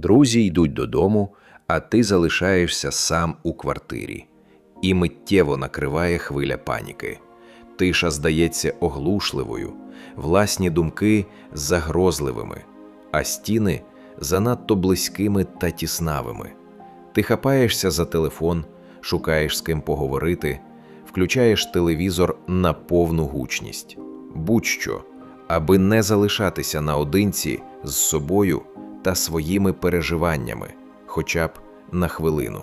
Друзі йдуть додому, а ти залишаєшся сам у квартирі. І миттєво накриває хвиля паніки. Тиша здається оглушливою, власні думки загрозливими, а стіни занадто близькими та тіснавими. Ти хапаєшся за телефон, шукаєш з ким поговорити, включаєш телевізор на повну гучність. Будь-що, аби не залишатися наодинці з собою та своїми переживаннями, хоча б на хвилину.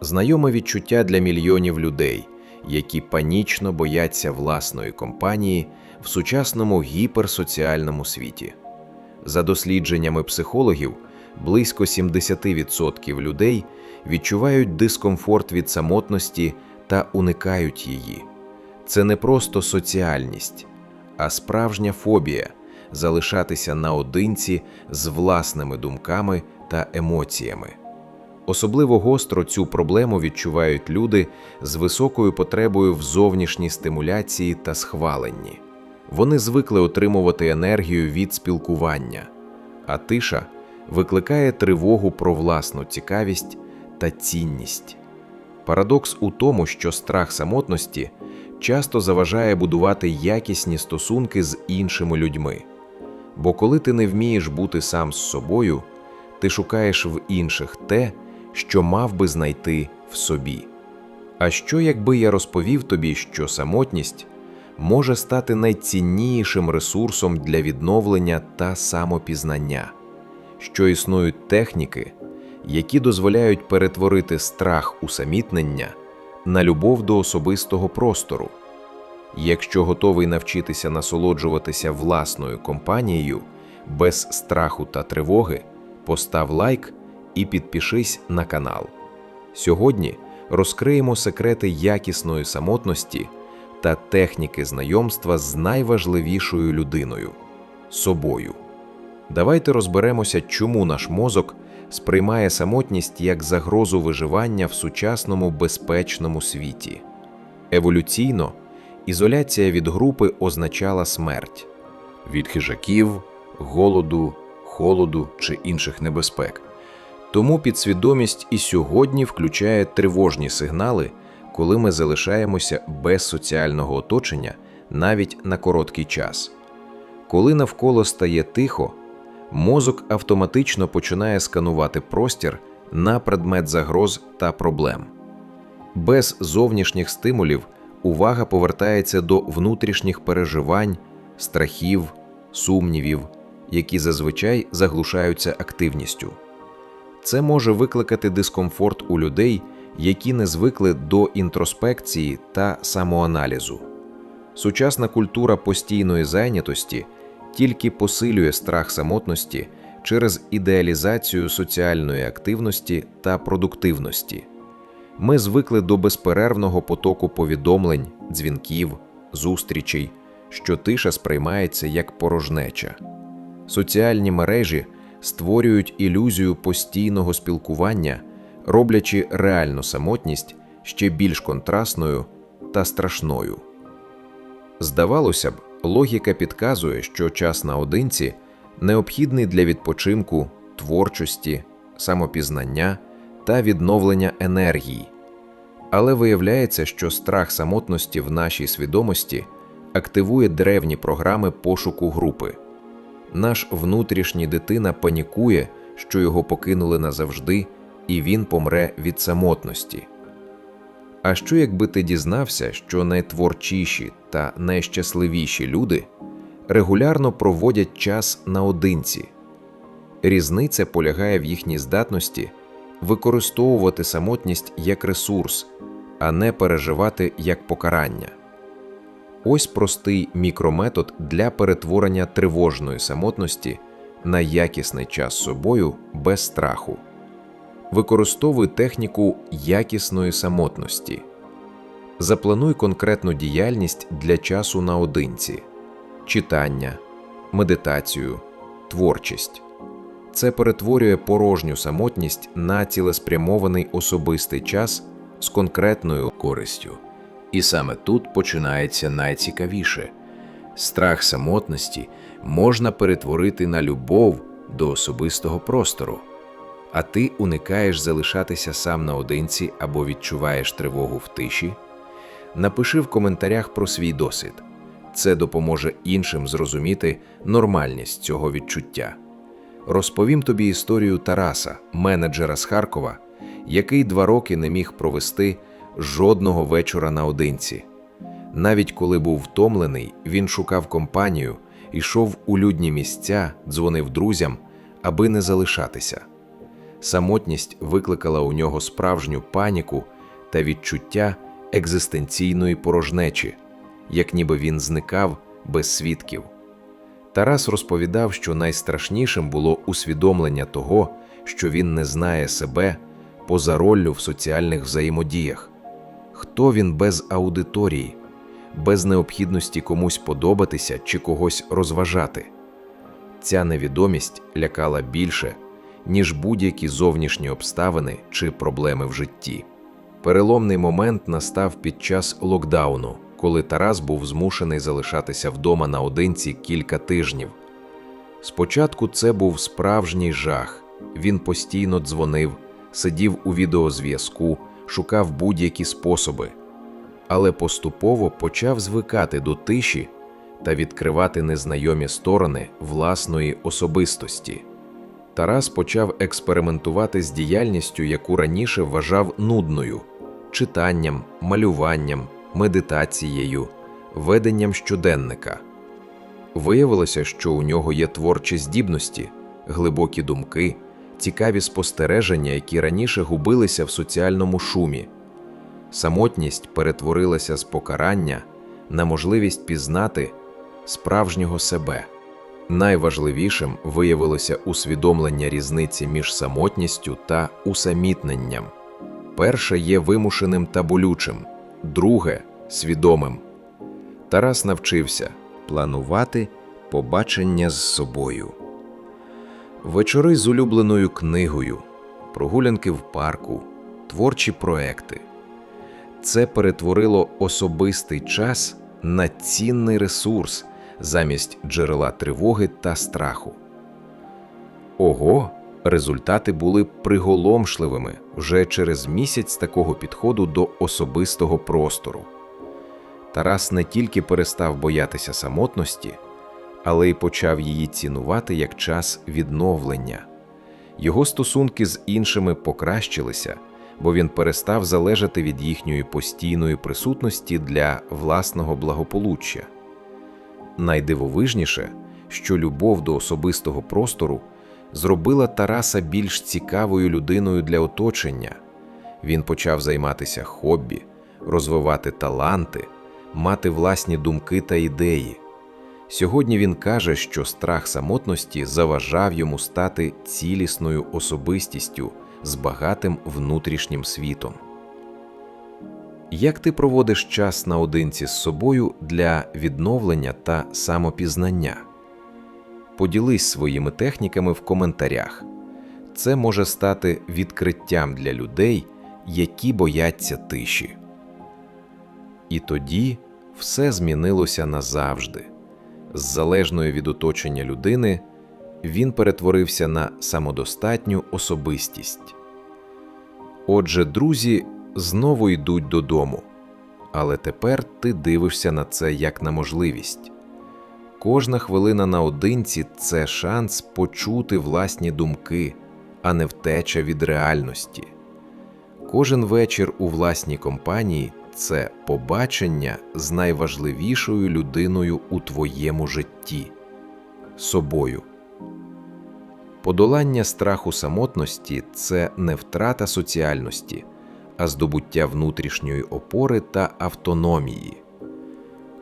Знайоме відчуття для мільйонів людей, які панічно бояться власної компанії в сучасному гіперсоціальному світі. За дослідженнями психологів, близько 70% людей відчувають дискомфорт від самотності та уникають її. Це не просто соціальність, а справжня фобія залишатися наодинці з власними думками та емоціями. Особливо гостро цю проблему відчувають люди з високою потребою в зовнішній стимуляції та схваленні. Вони звикли отримувати енергію від спілкування, а тиша викликає тривогу про власну цікавість та цінність. Парадокс у тому, що страх самотності часто заважає будувати якісні стосунки з іншими людьми. Бо коли ти не вмієш бути сам з собою, ти шукаєш в інших те, що мав би знайти в собі. А що, якби я розповів тобі, що самотність може стати найціннішим ресурсом для відновлення та самопізнання, що існують техніки, які дозволяють перетворити страх усамітнення на любов до особистого простору. Якщо готовий навчитися насолоджуватися власною компанією без страху та тривоги, постав лайк і підпишись на канал. Сьогодні розкриємо секрети якісної самотності та техніки знайомства з найважливішою людиною собою. Давайте розберемося, чому наш мозок сприймає самотність як загрозу виживання в сучасному безпечному світі. Еволюційно ізоляція від групи означала смерть від хижаків, голоду, холоду чи інших небезпек. Тому підсвідомість і сьогодні включає тривожні сигнали, коли ми залишаємося без соціального оточення навіть на короткий час. Коли навколо стає тихо, мозок автоматично починає сканувати простір на предмет загроз та проблем. Без зовнішніх стимулів увага повертається до внутрішніх переживань, страхів, сумнівів, які зазвичай заглушаються активністю. Це може викликати дискомфорт у людей, які не звикли до інтроспекції та самоаналізу. Сучасна культура постійної зайнятості тільки посилює страх самотності через ідеалізацію соціальної активності та продуктивності. Ми звикли до безперервного потоку повідомлень, дзвінків, зустрічей, що тиша сприймається як порожнеча. Соціальні мережі створюють ілюзію постійного спілкування, роблячи реальну самотність ще більш контрастною та страшною. Здавалося б, логіка підказує, що час наодинці необхідний для відпочинку, творчості, самопізнання та відновлення енергії. Але виявляється, що страх самотності в нашій свідомості активує древні програми пошуку групи. Наш внутрішній дитина панікує, що його покинули назавжди, і він помре від самотності. А що якби ти дізнався, що найтворчіші та найщасливіші люди регулярно проводять час наодинці? Різниця полягає в їхній здатності використовувати самотність як ресурс, а не переживати як покарання. Ось простий мікрометод для перетворення тривожної самотності на якісний час собою без страху. Використовуй техніку якісної самотності. Заплануй конкретну діяльність для часу наодинці, читання, медитацію, творчість. Це перетворює порожню самотність на цілеспрямований особистий час з конкретною користю. І саме тут починається найцікавіше. Страх самотності можна перетворити на любов до особистого простору. а ти уникаєш залишатися сам наодинці або відчуваєш тривогу в тиші? Напиши в коментарях про свій досвід. Це допоможе іншим зрозуміти нормальність цього відчуття. Розповім тобі історію Тараса, менеджера з Харкова, який два роки не міг провести жодного вечора наодинці. Навіть коли був втомлений, він шукав компанію, йшов у людні місця, дзвонив друзям, аби не залишатися. Самотність викликала у нього справжню паніку та відчуття екзистенційної порожнечі, як ніби він зникав без свідків. Тарас розповідав, що найстрашнішим було усвідомлення того, що він не знає себе поза роллю в соціальних взаємодіях. Хто він без аудиторії, без необхідності комусь подобатися чи когось розважати? Ця невідомість лякала більше, ніж будь-які зовнішні обставини чи проблеми в житті. Переломний момент настав під час локдауну, коли Тарас був змушений залишатися вдома наодинці кілька тижнів. Спочатку це був справжній жах. Він постійно дзвонив, сидів у відеозв'язку, шукав будь-які способи, але поступово почав звикати до тиші та відкривати незнайомі сторони власної особистості. Тарас почав експериментувати з діяльністю, яку раніше вважав нудною читанням, малюванням, медитацією, веденням щоденника. Виявилося, що у нього є творчі здібності, глибокі думки, цікаві спостереження, які раніше губилися в соціальному шумі. Самотність перетворилася з покарання на можливість пізнати справжнього себе. Найважливішим виявилося усвідомлення різниці між самотністю та усамітненням. Перше є вимушеним та болючим, друге свідомим. Тарас навчився планувати побачення з собою. Вечори з улюбленою книгою, прогулянки в парку, творчі проекти. Це перетворило особистий час на цінний ресурс замість джерела тривоги та страху. Ого, результати були приголомшливими вже через місяць такого підходу до особистого простору. Тарас не тільки перестав боятися самотності, але й почав її цінувати як час відновлення. Його стосунки з іншими покращилися, бо він перестав залежати від їхньої постійної присутності для власного благополуччя. Найдивовижніше, що любов до особистого простору зробила Тараса більш цікавою людиною для оточення. Він почав займатися хобі, розвивати таланти, мати власні думки та ідеї. Сьогодні він каже, що страх самотності заважав йому стати цілісною особистістю з багатим внутрішнім світом. Як ти проводиш час наодинці з собою для відновлення та самопізнання? Поділись своїми техніками в коментарях. Це може стати відкриттям для людей, які бояться тиші. І тоді все змінилося назавжди. З залежної від оточення людини він перетворився на самодостатню особистість. Отже, друзі знову йдуть додому, але тепер ти дивишся на це як на можливість. Кожна хвилина наодинці це шанс почути власні думки, а не втеча від реальності. Кожен вечір у власній компанії це побачення з найважливішою людиною у твоєму житті собою. Подолання страху самотності це не втрата соціальності, а здобуття внутрішньої опори та автономії.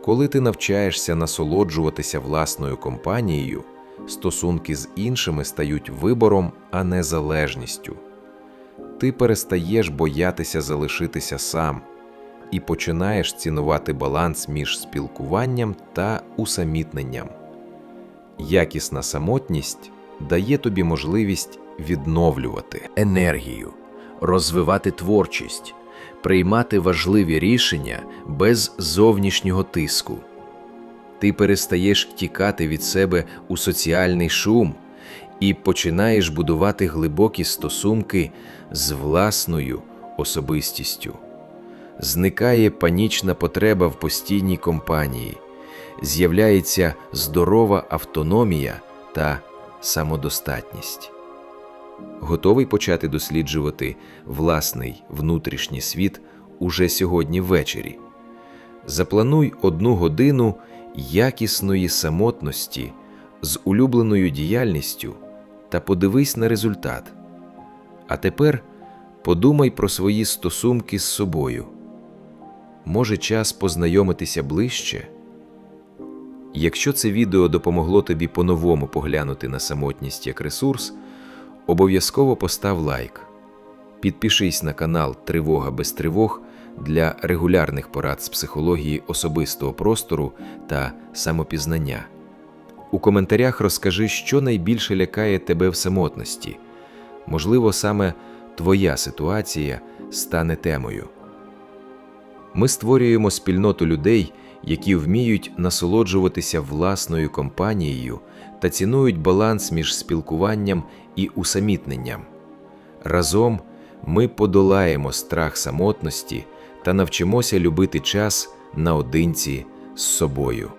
Коли ти навчаєшся насолоджуватися власною компанією, стосунки з іншими стають вибором, а не залежністю. Ти перестаєш боятися залишитися сам і починаєш цінувати баланс між спілкуванням та усамітненням. Якісна самотність дає тобі можливість відновлювати енергію, розвивати творчість, приймати важливі рішення без зовнішнього тиску. Ти перестаєш тікати від себе у соціальний шум і починаєш будувати глибокі стосунки з власною особистістю. Зникає панічна потреба в постійній компанії, з'являється здорова автономія та самодостатність. Готовий почати досліджувати власний внутрішній світ уже сьогодні ввечері. Заплануй одну годину якісної самотності з улюбленою діяльністю та подивись на результат. А тепер подумай про свої стосунки з собою. Може, час познайомитися ближче? Якщо це відео допомогло тобі по-новому поглянути на самотність як ресурс, обов'язково постав лайк. Підпишись на канал Тривога без тривог для регулярних порад з психології особистого простору та самопізнання. У коментарях розкажи, що найбільше лякає тебе в самотності. Можливо, саме твоя ситуація стане темою. Ми створюємо спільноту людей, які вміють насолоджуватися власною компанією та цінують баланс між спілкуванням і усамітненням. Разом ми подолаємо страх самотності та навчимося любити час наодинці з собою.